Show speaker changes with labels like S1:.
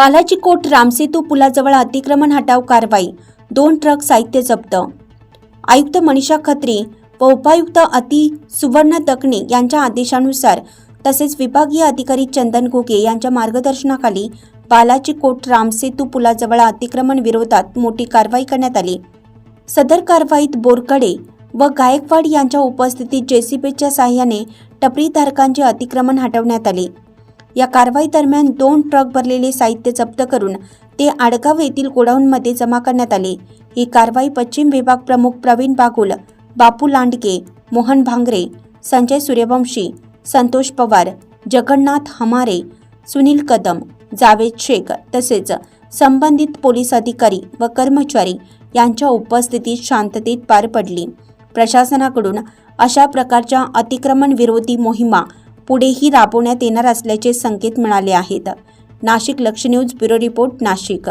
S1: Balaji coat Ramsetu पुलाजवळ अतिक्रमण हटाव कारवाई. दोन ट्रक साहित्य जप्त. आयुक्त मनीषा खत्री व उपायुक्त अति सुवर्ण तकणे यांच्या आदेशानुसार तसेच विभागीय अधिकारी चंदन घोगे यांच्या मार्गदर्शनाखाली बालाजी कोट रामसेतू पुलाजवळ अतिक्रमण विरोधात मोठी कारवाई करण्यात आली. सदर कारवाईत बोरकडे व गायकवाड यांच्या उपस्थितीत जेसीबीच्या साहाय्याने टपरीधारकांचे अतिक्रमण हटवण्यात आले. या कारवाई दरम्यान दोन ट्रक भरलेले साहित्य जप्त करून ते आडगाव येथील गोडाऊनमध्ये जमा करण्यात आले. ही कारवाई पश्चिम विभाग प्रमुख प्रवीण बागुल बापू लांडके मोहन भांगरे संजय सूर्यवंशी संतोष पवार जगन्नाथ हमारे सुनील कदम जावेद शेख तसेच संबंधित पोलीस अधिकारी व कर्मचारी यांच्या उपस्थितीत शांततेत पार पडली. प्रशासनाकडून अशा प्रकारच्या अतिक्रमण विरोधी मोहिमा पुढेही राबवण्यात येणार असल्याचे संकेत मिळाले आहेत. नाशिक लक्ष न्यूज ब्युरो रिपोर्ट नाशिक.